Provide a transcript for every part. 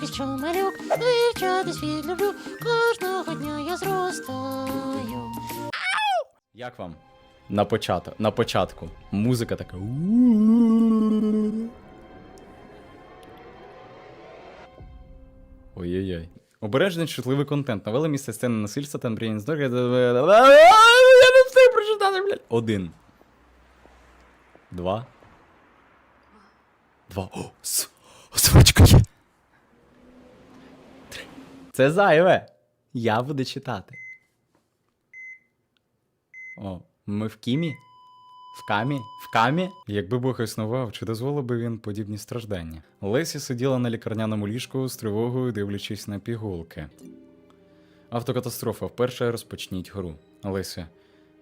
поки що малюк, вивчати світ люблю, кожного дня я зростаю. Як вам? На початок. На початку. Музика така. Ой-ой-ой. Обережний чутливий контент. Новели місце сцени насильства та здоров'я. Я не встиг прочитати, блядь. Один. Два. Два. О, с- озвучка є. Це зайве. Я буду читати. О, ми в Кімі? В камі? В камі? Якби Бог існував, чи дозволив би він подібні страждання? Лесі сиділа на лікарняному ліжку з тривогою, дивлячись на пігулки. Автокатастрофа. Вперше розпочніть гру. Леся.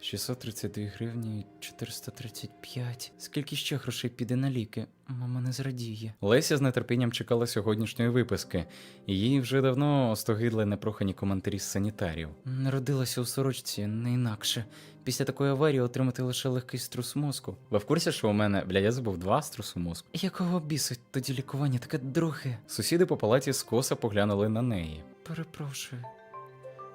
632 гривні 435. Скільки ще грошей піде на ліки? Мама не зрадіє. Леся з нетерпінням чекала сьогоднішньої виписки. Її вже давно остогидли непрохані коментарі з санітарів. Народилася у сорочці, не інакше. Після такої аварії отримати лише легкий струс мозку. Ви в курсі, що у мене, бля, я забув два струсу мозку. Якого бісить тоді лікування таке друге? Сусіди по палаті скоса поглянули на неї. Перепрошую.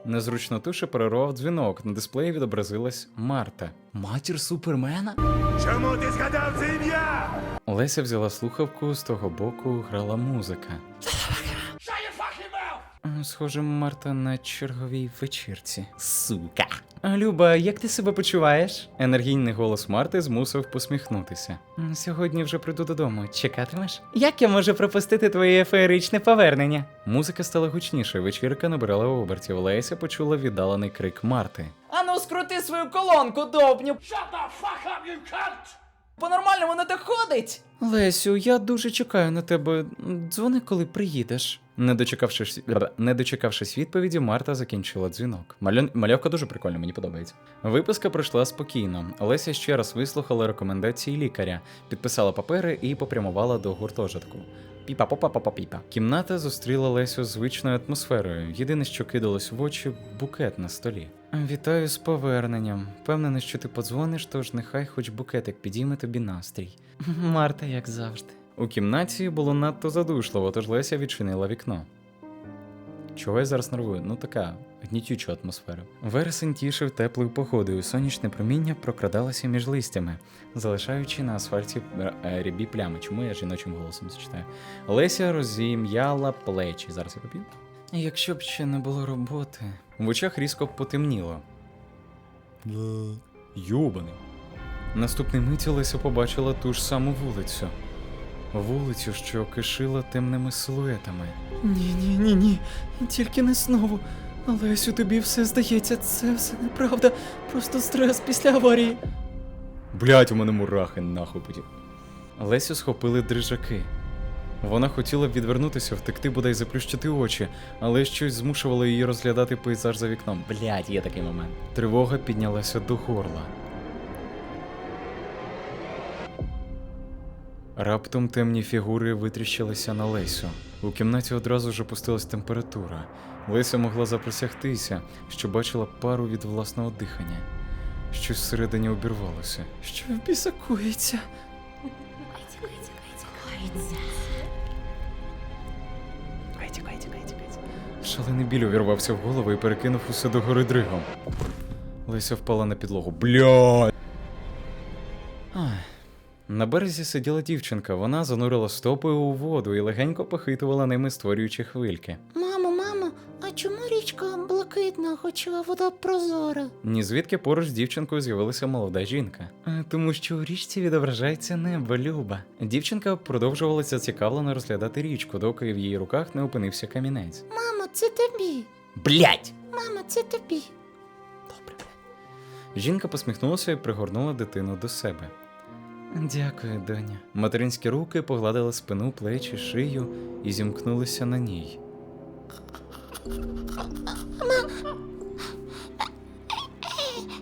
Незручно тише перервав дзвінок. На дисплеї відобразилась Марта. Матір супермена? Чому ти згадав це ім'я? Леся взяла слухавку, з того боку грала музика. Схоже, Марта на черговій вечірці. Сука. Люба, як ти себе почуваєш? Енергійний голос Марти змусив посміхнутися. Сьогодні вже прийду додому. Чекатимеш? Як я можу пропустити твоє феєричне повернення? Музика стала гучніше, вечірка набирала обертів. Леся почула віддалений крик Марти. Ану, скрути свою колонку, довбню! По-нормальному не доходить. Лесю, я дуже чекаю на тебе. Дзвони, коли приїдеш. Не дочекавшись, не дочекавшись відповіді, Марта закінчила дзвінок. Мальон... Мальовка дуже прикольна, мені подобається. Виписка пройшла спокійно. Леся ще раз вислухала рекомендації лікаря, підписала папери і попрямувала до гуртожитку. Піпа, попа, попа, піпа. Кімната зустріла Лесю звичною атмосферою. Єдине, що кидалось в очі букет на столі. Вітаю з поверненням. Впевнений, що ти подзвониш, тож нехай хоч букетик підійме тобі настрій. Марта, як завжди. У кімнаті було надто задушливо, тож Леся відчинила вікно. Чого я зараз нервую? Ну така гнітюча атмосфера. Вересень тішив теплою погодою, сонячне проміння прокрадалося між листями, залишаючи на асфальті е, рябі плями. Чому я жіночим голосом зачитаю? Леся розім'яла плечі. Зараз я поп'ю. Якщо б ще не було роботи. В очах різко потемніло. Юбаний. Наступний миті Леся побачила ту ж саму вулицю. Вулицю, що кишила темними силуетами. Ні, ні, ні, ні. Тільки не знову. Лесю, тобі все здається, це все неправда. Просто стрес після аварії. Блять, у мене мурахи нахуй. Лесю схопили дрижаки. Вона хотіла б відвернутися, втекти бодай заплющити очі, але щось змушувало її розглядати пейзаж за вікном. Блять, є такий момент. Тривога піднялася до горла. Раптом темні фігури витріщилися на Лесю. У кімнаті одразу ж опустилась температура. Леся могла заприсягтися, що бачила пару від власного дихання. Щось всередині обірвалося. Що в біса коїться? Шалений біль увірвався в голову і перекинув усе до гори дригом. Леся впала на підлогу. Бля. На березі сиділа дівчинка. Вона занурила стопою у воду і легенько похитувала ними, створюючи хвильки. Мамо, мамо, а чому блакитна, хоча вода прозора? Ні звідки поруч з дівчинкою з'явилася молода жінка. «Е, Тому що у річці відображається небо, Люба. Дівчинка продовжувала зацікавлено розглядати річку, доки в її руках не опинився камінець. Мамо, це тобі. Блять! Мамо, це тобі. Добре. Жінка посміхнулася і пригорнула дитину до себе. Дякую, доня. Материнські руки погладили спину, плечі, шию і зімкнулися на ній.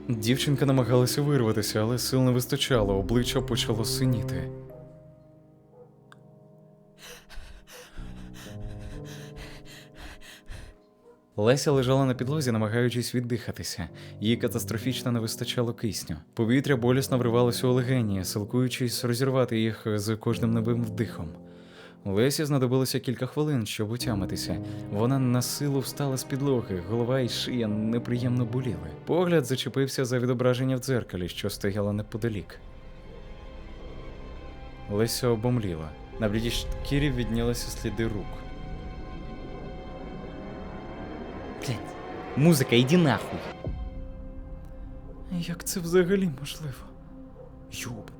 Дівчинка намагалася вирватися, але сил не вистачало, обличчя почало синіти. Леся лежала на підлозі, намагаючись віддихатися. Їй катастрофічно не вистачало кисню. Повітря болісно вривалося у легені, силкуючись розірвати їх з кожним новим вдихом. Лесі знадобилося кілька хвилин, щоб утямитися. Вона на силу встала з підлоги, голова і шия неприємно боліли. Погляд зачепився за відображення в дзеркалі, що стояло неподалік. Леся обомліла. На блідій шкірі віднялися сліди рук. Блять, музика, іди нахуй. Як це взагалі можливо? Йоб.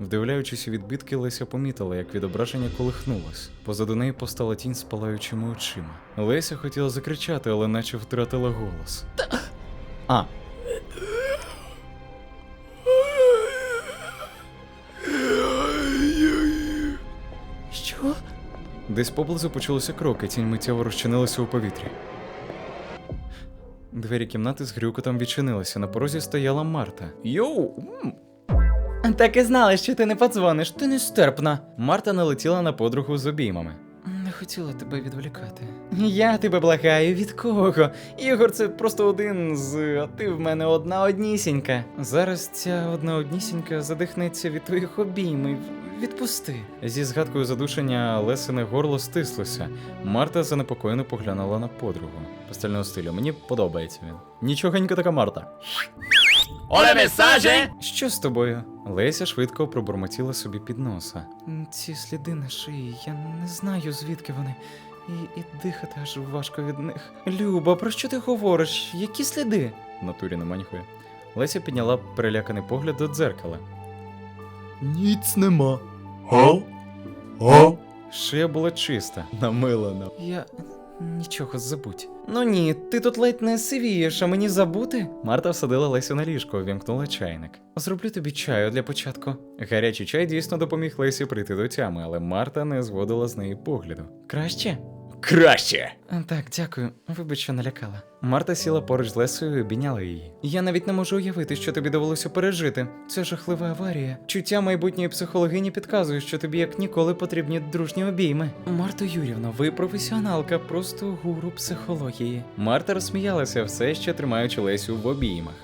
Вдивляючись у відбитки, Леся помітила, як відображення колихнулось. Позаду неї постала тінь з палаючими очима. Леся хотіла закричати, але наче втратила голос. А. Що? Десь поблизу почулися кроки, тінь миттєво розчинилася у повітрі. Двері кімнати з грюкотом відчинилися. На порозі стояла Марта. Йоу! Так і знала, що ти не подзвониш, ти нестерпна. Марта налетіла на подругу з обіймами. Не хотіла тебе відволікати. Я тебе благаю, від кого? Ігор, це просто один з, а ти в мене одна однісінька. Зараз ця одна однісінька задихнеться від твоїх обіймів. Відпусти. Зі згадкою задушення Лесине горло стислося. Марта занепокоєно поглянула на подругу. Пастельного стилю. Мені подобається він. Нічогенька така Марта. Оле месаже! Що з тобою? Леся швидко пробурмотіла собі під носа. Ці сліди на шиї, я не знаю, звідки вони. І, і дихати аж важко від них. Люба, про що ти говориш? Які сліди? Натурі нема ніхуя. Леся підняла переляканий погляд до дзеркала. Ніц нема. О? О? Шия була чиста, намилена. Я нічого забудь. Ну ні, ти тут ледь не сивієш, а мені забути. Марта всадила Лесю на ліжко, вімкнула чайник. Зроблю тобі чаю для початку. Гарячий чай дійсно допоміг Лесі прийти до тями, але Марта не зводила з неї погляду. Краще? Краще! Так, дякую. Вибач, що налякала. Марта сіла поруч з Лесою і обійняла її. Я навіть не можу уявити, що тобі довелося пережити. Це жахлива аварія. Чуття майбутньої психологині підказує, що тобі як ніколи потрібні дружні обійми. Марто Юрівна, ви професіоналка, просто гуру психології. Марта розсміялася, все ще тримаючи Лесю в обіймах.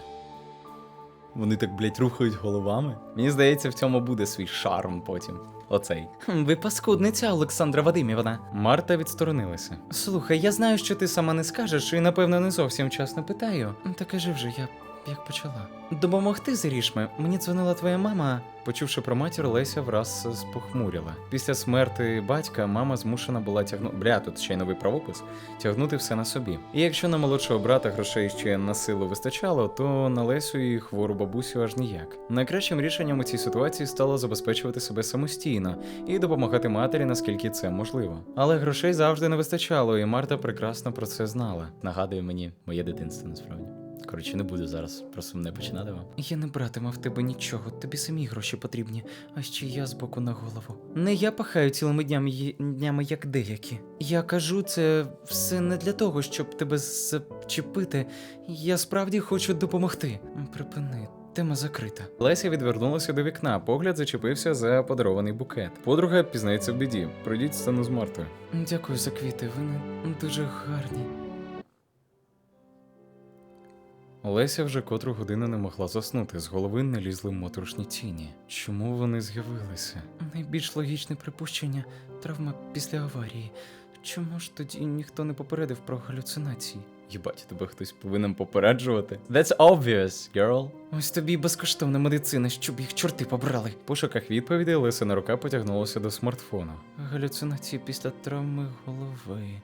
Вони так, блять, рухають головами. Мені здається, в цьому буде свій шарм потім. Оцей. Ви паскудниця, Олександра Вадимівна. Марта відсторонилася. Слухай, я знаю, що ти сама не скажеш, і напевно не зовсім вчасно питаю. Та кажи вже, я як почала. Допомогти з рішми. Мені дзвонила твоя мама. Почувши про матір, Леся враз спохмуріла. Після смерти батька мама змушена була тягнути. Бля, тут ще й новий правопис, тягнути все на собі. І якщо на молодшого брата грошей ще на силу вистачало, то на Лесю і хвору бабусю аж ніяк. Найкращим рішенням у цій ситуації стало забезпечувати себе самостійно і допомагати матері, наскільки це можливо. Але грошей завжди не вистачало, і Марта прекрасно про це знала. Нагадує мені моє дитинство насправді. Коротше, не буду зараз про сумне починати вам. Я не братиму в тебе нічого, тобі самі гроші потрібні, а ще я з боку на голову. Не я пахаю цілими днями, днями як деякі. Я кажу це все не для того, щоб тебе зачепити. Я справді хочу допомогти. Припини, тема закрита. Леся відвернулася до вікна, погляд зачепився за подарований букет. Подруга пізнається в біді. Пройдіть сцену з Мартою. Дякую за квіти, вони дуже гарні. Леся вже котру годину не могла заснути, з голови не лізли моторошні тіні. Чому вони з'явилися? Найбільш логічне припущення травма після аварії. Чому ж тоді ніхто не попередив про галюцинації? Їбать, тебе хтось повинен попереджувати. That's obvious, girl. Ось тобі безкоштовна медицина, щоб їх чорти побрали. В пошуках відповідей Лесина рука потягнулася до смартфону. Галюцинації після травми голови.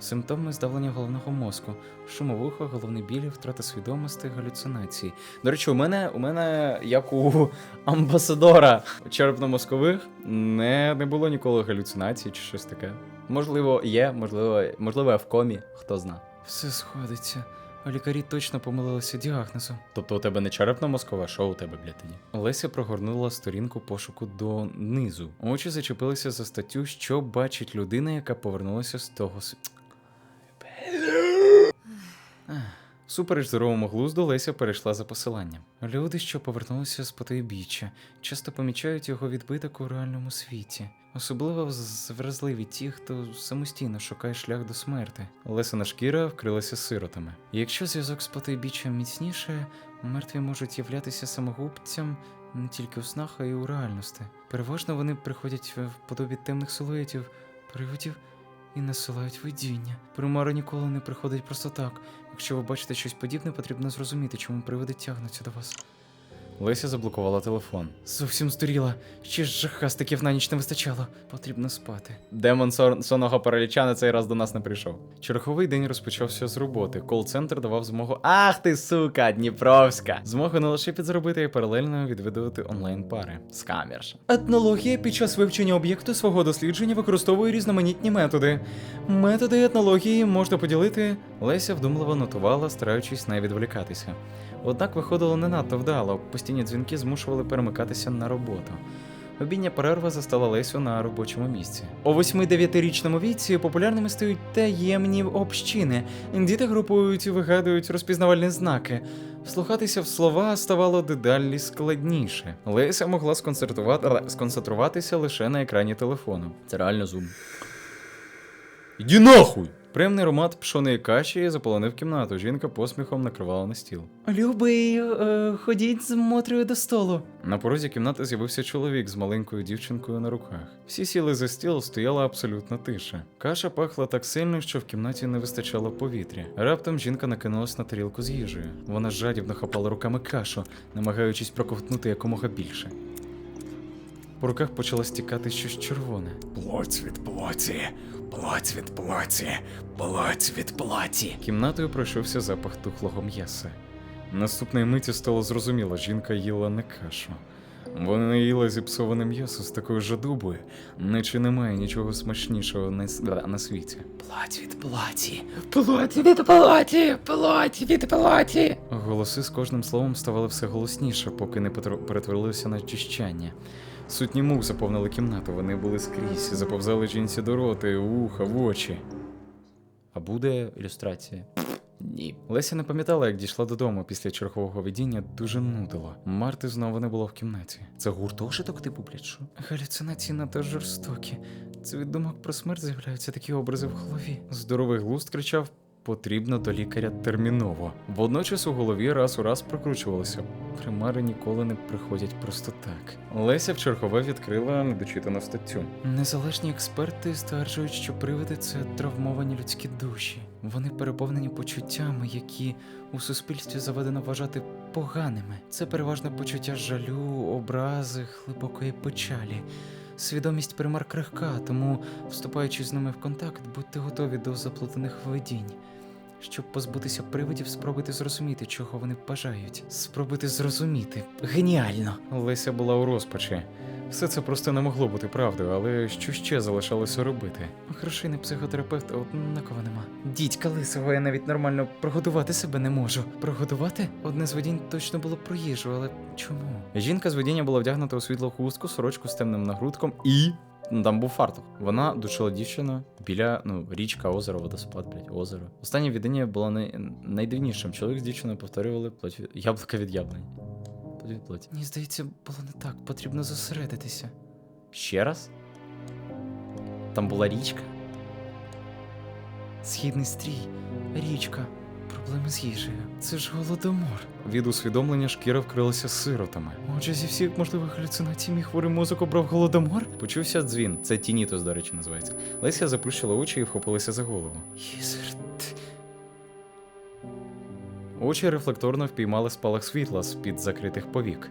Симптоми здавлення головного мозку, шумовуха, головний біль, втрата свідомості, галюцинації. До речі, у мене, у мене, як у амбасадора черепно-мозкових, не, не було ніколи галюцинацій чи щось таке. Можливо, є, можливо, можливо, я в комі, хто зна. Все сходиться. А лікарі точно помилилися діагнозом. Тобто у тебе не черепно-мозкова, що у тебе, блядь, тоді? Леся прогорнула сторінку пошуку до низу. Очі зачепилися за статтю, що бачить людина, яка повернулася з того с... Супереч здоровому глузду Леся перейшла за посиланням. Люди, що повернулися з потойбіччя, часто помічають його відбиток у реальному світі. Особливо вразливі ті, хто самостійно шукає шлях до смерти. Лесина шкіра вкрилася сиротами. Якщо зв'язок з потойбіччям міцніше, мертві можуть являтися самогубцям не тільки у снах, а й у реальності. Переважно вони приходять в подобі темних силуетів, привидів і насилають видіння. Примара ніколи не приходить просто так. Якщо ви бачите щось подібне, потрібно зрозуміти, чому привиди тягнуться до вас. Леся заблокувала телефон. Зовсім здуріла. Ще ж жахастиків на ніч не вистачало. Потрібно спати. Демон сон- сонного параліча на цей раз до нас не прийшов. Черговий день розпочався з роботи. Кол-центр давав змогу. Ах ти сука, Дніпровська! Змогу не лише підзаробити, а й паралельно відвідувати онлайн-пари. Скамерша. Етнологія під час вивчення об'єкту свого дослідження використовує різноманітні методи. Методи етнології можна поділити. Леся вдумливо нотувала, стараючись не відволікатися. Однак виходило не надто вдало, постійні дзвінки змушували перемикатися на роботу. Обідня перерва застала Лесю на робочому місці. У 8-9-річному віці популярними стають таємні общини. Діти групують і вигадують розпізнавальні знаки. Вслухатися в слова ставало дедалі складніше. Леся могла сконцентрувати... сконцентруватися лише на екрані телефону. Це реально зум. Іди нахуй! Приємний аромат пшоної каші заполонив кімнату. Жінка посміхом накривала на стіл. Любий, е, ходіть з Мотрою до столу. На порозі кімнати з'явився чоловік з маленькою дівчинкою на руках. Всі сіли за стіл, стояла абсолютна тиша. Каша пахла так сильно, що в кімнаті не вистачало повітря. Раптом жінка накинулась на тарілку з їжею. Вона жадібно хапала руками кашу, намагаючись проковтнути якомога більше. По руках почало стікати щось червоне. Плоть від плоті, плоть від плоті, плоть від плоті. Кімнатою пройшовся запах тухлого м'яса. Наступної миті стало зрозуміло, жінка їла не кашу. Вона їла зіпсоване м'ясо з такою жадобою, наче немає нічого смачнішого на, с- на світі. Плать від платі. Плоть від плоті, плоть від плоті. Голоси з кожним словом ставали все голосніше, поки не перетвор- перетворилися на чищання. Сутні мух заповнили кімнату, вони були скрізь, заповзали жінці до роти, вуха, в очі. А буде ілюстрація? Ні. Леся не пам'ятала, як дійшла додому після чергового видіння, дуже нудило. Марти знову не було в кімнаті. Це гуртожиток типу, що? Галюцинації надто жорстокі. Це від думок про смерть з'являються такі образи в голові. Здоровий глузд кричав: потрібно до лікаря терміново. Водночас у голові раз у раз прокручувалося. Примари ніколи не приходять просто так. Леся в чергове відкрила недочитану статтю. Незалежні експерти стверджують, що привиди це травмовані людські душі. Вони переповнені почуттями, які у суспільстві заведено вважати поганими. Це переважно почуття жалю, образи, глибокої печалі. Свідомість примар крихка, тому, вступаючи з ними в контакт, будьте готові до заплутаних видінь. Щоб позбутися привидів, спробуйте зрозуміти, чого вони бажають. Спробуйте зрозуміти. Геніально! Леся була у розпачі. Все це просто не могло бути правдою, але що ще залишалося робити? Грошей на психотерапевта однаково нема. Дідька лисого, я навіть нормально прогодувати себе не можу. Прогодувати? Одне з видінь точно було про їжу, але чому? Жінка з видіння була вдягнута у світлу хустку, сорочку з темним нагрудком і. Ну, Там був фартух. Вона душила дівчину біля ну, річка, озеро, водоспад, блядь, озеро. Останнє віддання було най... найдивнішим. Чоловік з дівчиною повторювали плоть від... яблука від яблуні. Плоть від плоті. Мені здається, було не так, потрібно зосередитися. Ще раз? Там була річка. Східний стрій, річка, проблеми з їжею. Це ж голодомор. Від усвідомлення шкіра вкрилася сиротами. Отже, зі всіх можливих галюцинацій мій хворий мозок обрав голодомор? Почувся дзвін, це тінітос, до речі, називається. Леся заплющила очі і вхопилася за голову. Єзерт. Очі рефлекторно впіймали спалах світла з-під закритих повік.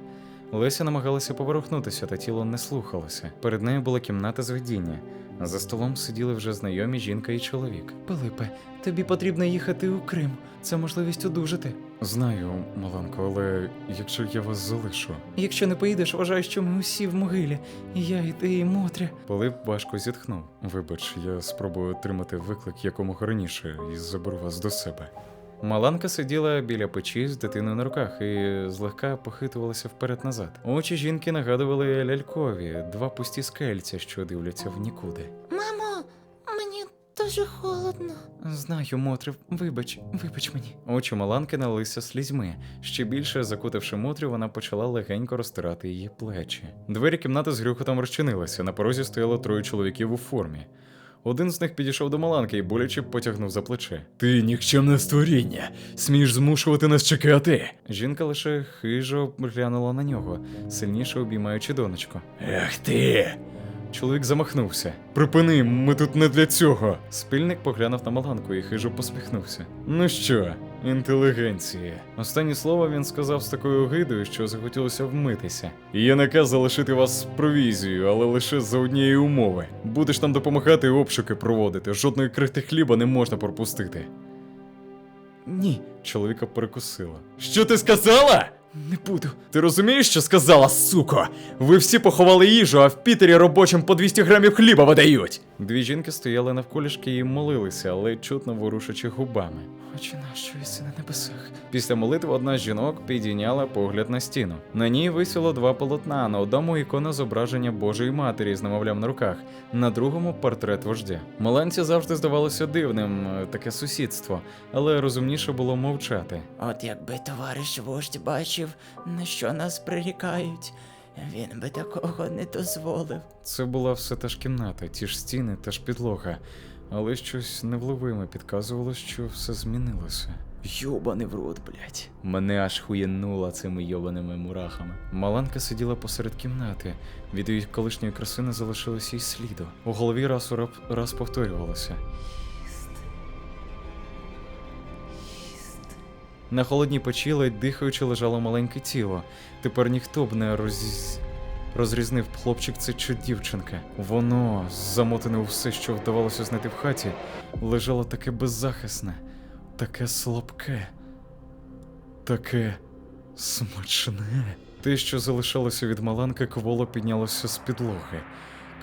Леся намагалася поворухнутися, та тіло не слухалося. Перед нею була кімната з видіння. За столом сиділи вже знайомі жінка і чоловік. Пилипе, тобі потрібно їхати у Крим. Це можливість одужати. Знаю, Маланко, але якщо я вас залишу. Якщо не поїдеш, вважаю, що ми усі в могилі. І я, і ти, і Мотря. Пилип важко зітхнув. Вибач, я спробую отримати виклик якомога раніше і заберу вас до себе. Маланка сиділа біля печі з дитиною на руках і злегка похитувалася вперед-назад. Очі жінки нагадували лялькові, два пусті скельця, що дивляться в нікуди. Мамо, мені дуже холодно. Знаю, Мотря, вибач, вибач мені. Очі Маланки налилися слізьми. Ще більше закутавши Мотрю, вона почала легенько розтирати її плечі. Двері кімнати з грюхотом розчинилися. На порозі стояло троє чоловіків у формі. Один з них підійшов до Маланки і боляче потягнув за плече. Ти нікчемне створіння. Смієш змушувати нас чекати. Жінка лише хижо глянула на нього, сильніше обіймаючи донечку. Ех ти. Чоловік замахнувся. Припини, ми тут не для цього. Спільник поглянув на Маланку і хижо посміхнувся. Ну що, інтелігенція. Останні слова він сказав з такою огидою, що захотілося вмитися. Є наказ залишити вас з провізією, але лише за однієї умови. Будеш там допомагати і обшуки проводити. Жодної крихти хліба не можна пропустити. Ні, чоловіка перекусила. Що ти сказала? Не буду. Ти розумієш, що сказала, суко? Ви всі поховали їжу, а в Пітері робочим по 200 грамів хліба видають. Дві жінки стояли навколішки і молилися, але чутно ворушачи губами. Очі наш, що єси на небесах. Після молитви одна з жінок підійняла погляд на стіну. На ній висіло два полотна. На одному ікона зображення Божої Матері з немовлям на руках, на другому портрет вождя. Маланці завжди здавалося дивним е, таке сусідство, але розумніше було мовчати. От якби товариш вождь бачив, на що нас прирікають, він би такого не дозволив. Це була все та ж кімната, ті ж стіни, та ж підлога, але щось невловиме підказувало, що все змінилося. Йобаний в рот, блять. Мене аж хуєнуло цими йобаними мурахами. Маланка сиділа посеред кімнати. Від її колишньої краси не залишилося й сліду. У голові раз у раб- раз повторювалося. На холодній печі ледь дихаючи лежало маленьке тіло. Тепер ніхто б не роз... розрізнив хлопчик це чи дівчинка. Воно, замотане у все, що вдавалося знайти в хаті, лежало таке беззахисне, таке слабке, таке смачне. Те, що залишалося від маланки, кволо піднялося з підлоги.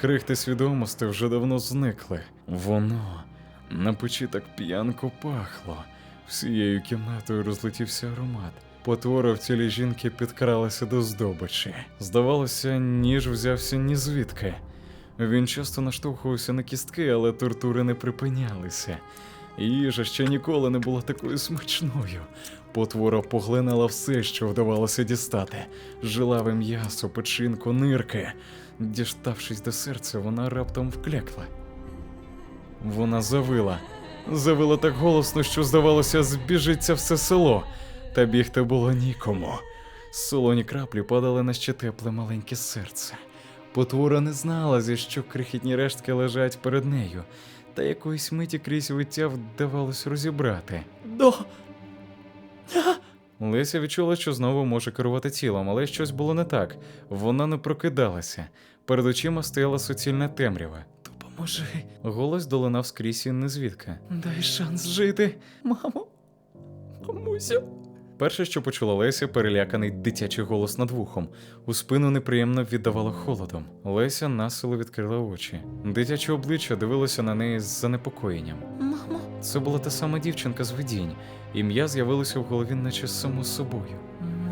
Крихти свідомості вже давно зникли. Воно на печі так п'янко пахло. Всією кімнатою розлетівся аромат. Потвора в тілі жінки підкралася до здобичі. Здавалося, ніж взявся ні звідки. Він часто наштовхувався на кістки, але тортури не припинялися. Їжа ще ніколи не була такою смачною. Потвора поглинала все, що вдавалося дістати: жилаве м'ясо, печінку, нирки. Діставшись до серця, вона раптом вклякла. Вона завила. Завила так голосно, що, здавалося, збіжиться все село, та бігти було нікому. Солоні краплі падали на ще тепле маленьке серце. Потвора не знала, зі що крихітні рештки лежать перед нею, та якоїсь миті крізь виття вдавалось розібрати. До. Леся відчула, що знову може керувати тілом, але щось було не так. Вона не прокидалася. Перед очима стояла суцільна темрява. Допоможи. Голос долинав скрізь і незвідки. Дай шанс жити. Мамо. Мамусю. Перше, що почула Леся, переляканий дитячий голос над вухом. У спину неприємно віддавало холодом. Леся насилу відкрила очі. Дитяче обличчя дивилося на неї з занепокоєнням. Мамо. Це була та сама дівчинка з видінь. Ім'я з'явилося в голові, наче само собою.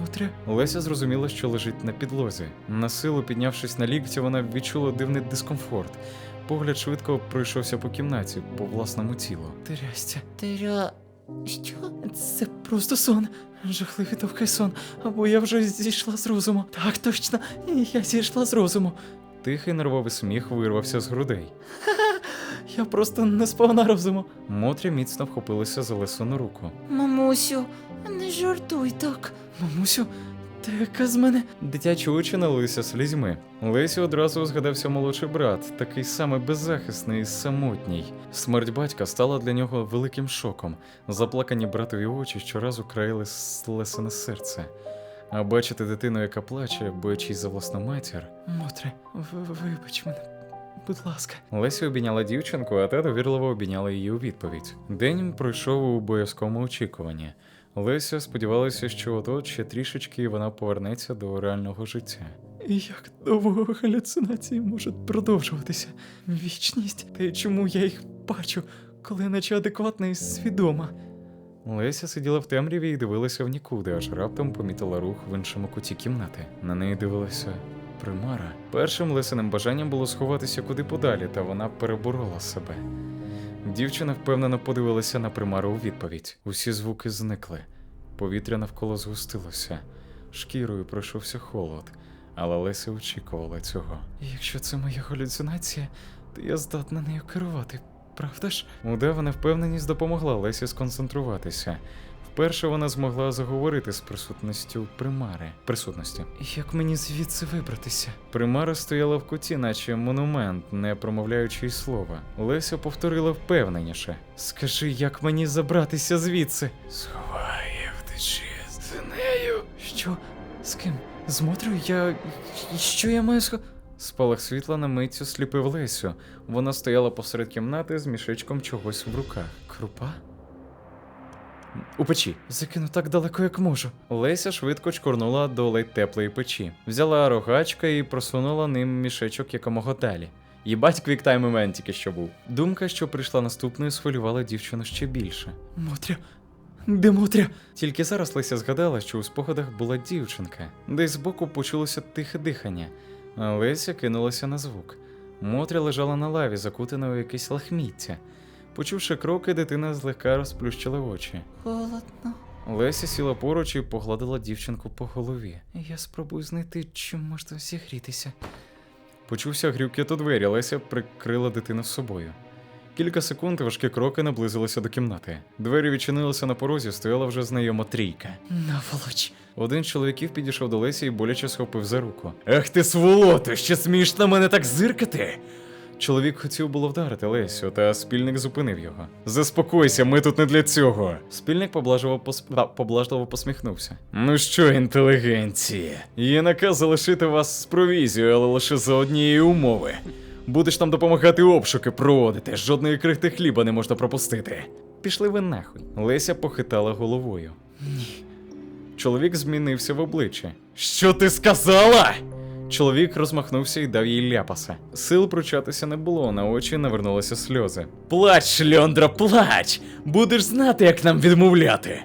Мотря. Леся зрозуміла, що лежить на підлозі. На силу піднявшись на лікті, вона відчула дивний дискомфорт. Погляд швидко пройшовся по кімнаті, по власному тілу. Трястя. Теря. Що? Це просто сон. Жахливий довгий сон. Або я вже зійшла з розуму. Так, точно. Я зійшла з розуму. Тихий нервовий сміх вирвався з грудей. Я просто не сповна розуму. Мотря міцно вхопилася за Лесону руку. Мамусю, не жартуй так. Мамусю, ти яка з мене? Дитячі очі налилися слізьми. Лесі одразу згадався молодший брат, такий самий беззахисний і самотній. Смерть батька стала для нього великим шоком. Заплакані братові очі щоразу країли с- Лесине серце. А бачити дитину, яка плаче, боячись за власну матір. Мотре, вибач мене, будь ласка. Лесі обійняла дівчинку, а та довірливо обійняла її у відповідь. День пройшов у боязкому очікуванні. Леся сподівалася, що от ще трішечки і вона повернеться до реального життя. Як довго галюцинації можуть продовжуватися? Вічність. Та й чому я їх бачу, коли наче адекватна і свідома? Леся сиділа в темряві і дивилася в нікуди, аж раптом помітила рух в іншому куті кімнати. На неї дивилася примара. Першим Лесиним бажанням було сховатися куди подалі, та вона переборола себе. Дівчина впевнено подивилася на примару у відповідь. Усі звуки зникли. Повітря навколо згустилося. Шкірою пройшовся холод, але Леся очікувала цього. Якщо це моя галюцинація, то я здатна нею керувати, правда ж? Удавана впевненість допомогла Лесі сконцентруватися. Вперше вона змогла заговорити з присутністю примари. Присутності. Як мені звідси вибратися? Примара стояла в куті, наче монумент, не промовляючи й слова. Леся повторила впевненіше: Скажи, як мені забратися звідси? Сховає втечі з нею. Що? З ким? З Мотрою? Я. Що я маю схо... Спалах світла на мить осліпив Лесю. Вона стояла посеред кімнати з мішечком чогось в руках. Крупа? У печі. Закину так далеко, як можу. Леся швидко чкурнула до ледь теплої печі. Взяла рогачка і просунула ним мішечок якомога далі. Їбать квіктайм момент тільки що був. Думка, що прийшла наступною, схвилювала дівчину ще більше. Мотря. Де Мотря? Тільки зараз Леся згадала, що у спогадах була дівчинка. Десь збоку почулося тихе дихання. Леся кинулася на звук. Мотря лежала на лаві, закутана у якесь лахміття. Почувши кроки, дитина злегка розплющила очі. Холодно. Леся сіла поруч і погладила дівчинку по голові. Я спробую знайти, чим можна зігрітися. Почувся грюкіт у двері, Леся прикрила дитину собою. Кілька секунд важкі кроки наблизилися до кімнати. Двері відчинилися на порозі, стояла вже знайома трійка. Наволоч. Один з чоловіків підійшов до Лесі і боляче схопив за руку. Ах ти сволото, ще смієш на мене так зиркати? Чоловік хотів було вдарити Лесю, та спільник зупинив його. Заспокойся, ми тут не для цього. Спільник поблажливо, пос... поблажливо посміхнувся. Ну що, інтелігенція? Є наказ залишити вас з провізією, але лише за однієї умови. Будеш там допомагати обшуки проводити, жодної крихти хліба не можна пропустити. Пішли ви нахуй. Леся похитала головою. Ні. Чоловік змінився в обличчі. Що ти сказала? Чоловік розмахнувся і дав їй ляпаса. Сил пручатися не було, на очі навернулися сльози. Плач, шльондра, плач! Будеш знати, як нам відмовляти.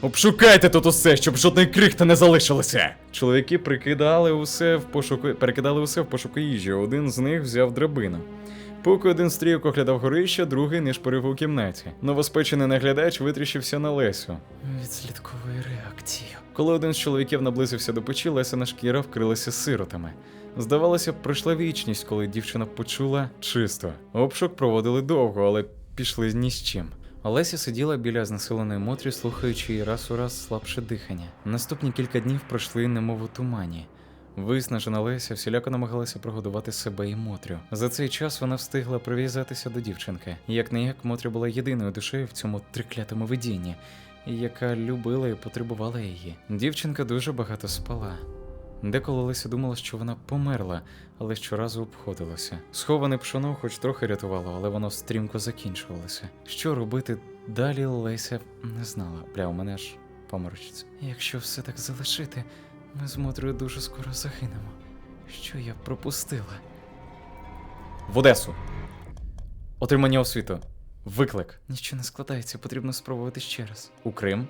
Обшукайте тут усе, щоб жодної крихти не залишилося. Чоловіки прикидали усе в пошуку, перекидали усе в пошуку їжі. Один з них взяв драбину. Поки один стрілок оглядав горище, другий не шпорив у кімнаті. Новоспечений наглядач витріщився на Лесю. Відслідковую реакцію. Коли один з чоловіків наблизився до печі, Лесина шкіра вкрилася сиротами. Здавалося, пройшла вічність, коли дівчина почула чисто. Обшук проводили довго, але пішли ні з чим. Олеся сиділа біля знесиленої Мотрі, слухаючи її раз у раз слабше дихання. Наступні кілька днів пройшли немов у тумані. Виснажена Леся всіляко намагалася прогодувати себе і Мотрю. За цей час вона встигла прив'язатися до дівчинки. Як не як Мотря була єдиною душею в цьому триклятому видінні, яка любила і потребувала її. Дівчинка дуже багато спала. Деколи Леся думала, що вона померла, але щоразу обходилася. Сховане пшоно хоч трохи рятувало, але воно стрімко закінчувалося. Що робити далі Леся не знала. Бля, у мене ж поморочиться. Якщо все так залишити, ми з Мотрою дуже скоро загинемо. Що я пропустила? В Одесу. Отримання освіту. Виклик. Нічого не складається, потрібно спробувати ще раз. У Крим.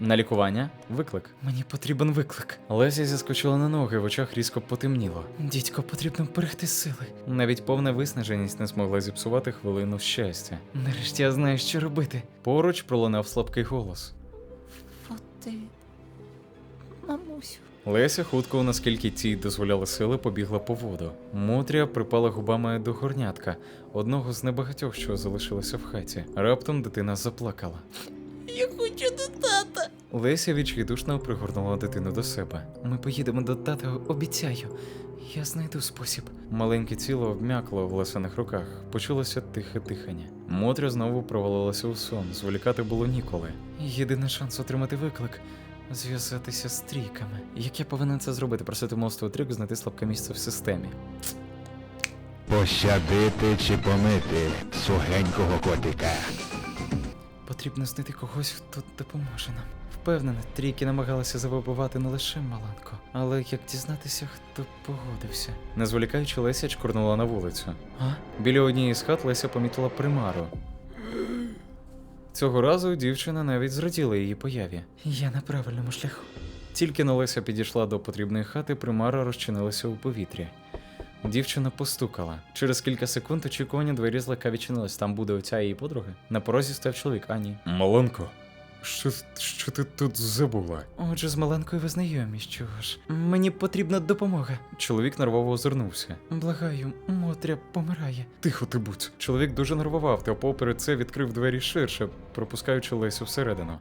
На лікування? Виклик. Мені потрібен виклик. Леся зіскочила на ноги, в очах різко потемніло. Дідько, потрібно берегти сили. Навіть повна виснаженість не змогла зіпсувати хвилину щастя. Нарешті я знаю, що робити. Поруч пролунав слабкий голос. Води. Мамусю. Леся хутко, наскільки тій дозволяли сили, побігла по воду. Мотря припала губами до горнятка, одного з небагатьох, що залишилося в хаті. Раптом дитина заплакала. Я хочу до тата. Леся відчайдушно пригорнула дитину до себе. Ми поїдемо до тата, обіцяю. Я знайду спосіб. Маленьке тіло обмякло в лесених руках, почулося тихе дихання. Мотря знову провалилася у сон, зволікати було ніколи. Єдиний шанс отримати виклик зв'язатися з трійками. Як я повинен це зробити? Просити мостову трійку знайти слабке місце в системі. Пощадити чи помити сухенького котика. Потрібно знайти когось, хто допоможе нам. Впевнена, трійки намагалися завибивати не лише Маланко, але як дізнатися, хто погодився. Не зволікаючи, Леся чкурнула на вулицю. А? Біля однієї з хат Леся помітила примару. Цього разу дівчина навіть зраділа її появі. Я на правильному шляху. Тільки на Леся підійшла до потрібної хати, примара розчинилася у повітрі. Дівчина постукала. Через кілька секунд очікування двері злегка відчинились. Там буде оця її подруга. На порозі став чоловік, а ні. Що, що ти тут забула? Отже, з Маленкою ви знайомі, що ж. Мені потрібна допомога. Чоловік нервово озирнувся. Благаю, Мотря помирає. Тихо ти будь. Чоловік дуже нервував, та попри це відкрив двері ширше, пропускаючи Лесю всередину.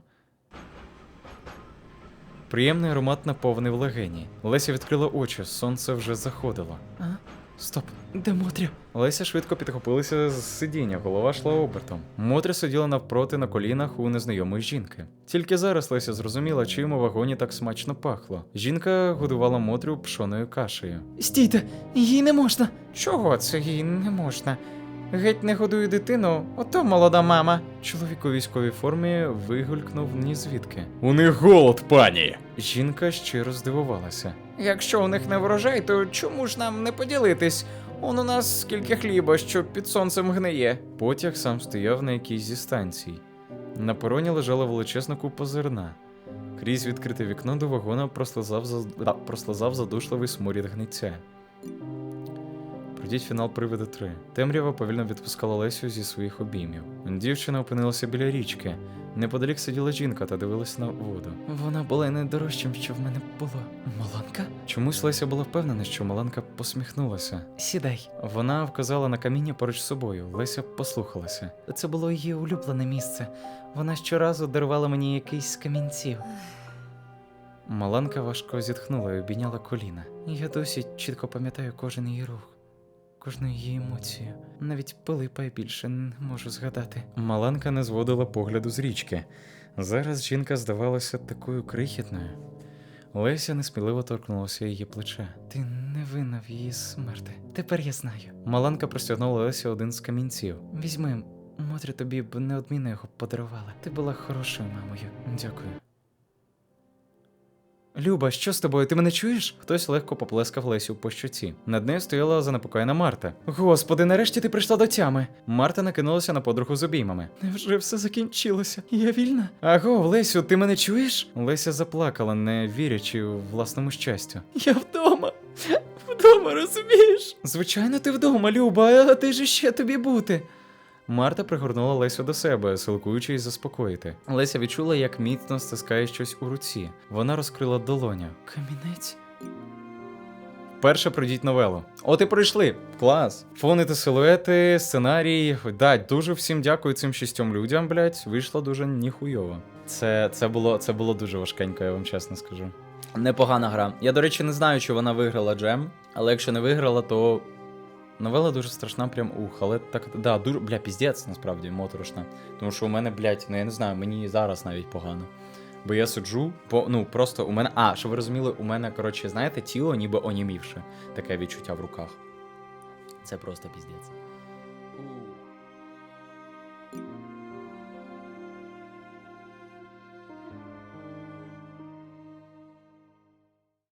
Приємний аромат наповнив легені. Леся відкрила очі, сонце вже заходило. А? Стоп, де Мотря? Леся швидко підхопилася з сидіння, голова йшла обертом. Мотря сиділа навпроти на колінах у незнайомої жінки. Тільки зараз Леся зрозуміла, чим у вагоні так смачно пахло. Жінка годувала Мотрю пшоною кашею. Стійте, їй не можна. Чого це їй не можна? Геть не годує дитину, ото молода мама. Чоловік у військовій формі вигулькнув ні звідки. У них голод, пані. Жінка щиро здивувалася. Якщо у них не врожай, то чому ж нам не поділитись? Он у нас скільки хліба, що під сонцем гниє. Потяг сам стояв на якійсь зі станцій. На пероні лежала величезна купа зерна. Крізь відкрите вікно до вагона прослизав, за... прослизав задушливий сморід гниця. Пройдіть фінал привида 3. Темрява повільно відпускала Лесю зі своїх обіймів. Дівчина опинилася біля річки. Неподалік сиділа жінка та дивилась на воду. Вона була найдорожчим, що в мене було. Маланка? Чомусь Леся була впевнена, що Маланка посміхнулася. Сідай. Вона вказала на каміння поруч з собою. Леся послухалася. Це було її улюблене місце. Вона щоразу дарувала мені якийсь з камінців. Маланка важко зітхнула і обійняла коліна. Я досі чітко пам'ятаю кожен її рух, кожну її емоцію. Навіть Пилипа я більше не можу згадати. Маланка не зводила погляду з річки. Зараз жінка здавалася такою крихітною. Леся несміливо торкнулася її плеча. Ти не винна в її смерти. Тепер я знаю. Маланка простягнула Лесі один з камінців. Візьми, Мотря тобі б неодмінно його подарувала. Ти була хорошою мамою. Дякую. Люба, що з тобою? Ти мене чуєш? Хтось легко поплескав Лесю по щоці. Над нею стояла занепокоєна Марта. Господи, нарешті ти прийшла до тями. Марта накинулася на подругу з обіймами. Невже все закінчилося? Я вільна? Аго, Лесю, ти мене чуєш? Леся заплакала, не вірячи у власному щастю. Я вдома. Вдома, розумієш? Звичайно, ти вдома, Люба, а ти ж ще тобі бути. Марта пригорнула Лесю до себе, силкуючи її заспокоїти. Леся відчула, як міцно стискає щось у руці. Вона розкрила долоню. Камінець. Перше пройдіть новелу. От і пройшли. Клас. Фони та силуети, сценарій. Да, дуже всім дякую цим шістьом людям, блядь. Вийшло дуже ніхуйово. Це, це, було, це було дуже важкенько, я вам чесно скажу. Непогана гра. Я, до речі, не знаю, чи вона виграла джем, але якщо не виграла, то. Новела дуже страшна, прям ух, але так, да, дуже, бля, піздець, насправді, моторошна. Тому що у мене, блядь, ну я не знаю, мені зараз навіть погано. Бо я суджу, по, ну просто у мене. А, що ви розуміли, у мене, коротше, знаєте, тіло ніби онімівше. Таке відчуття в руках. Це просто піздець.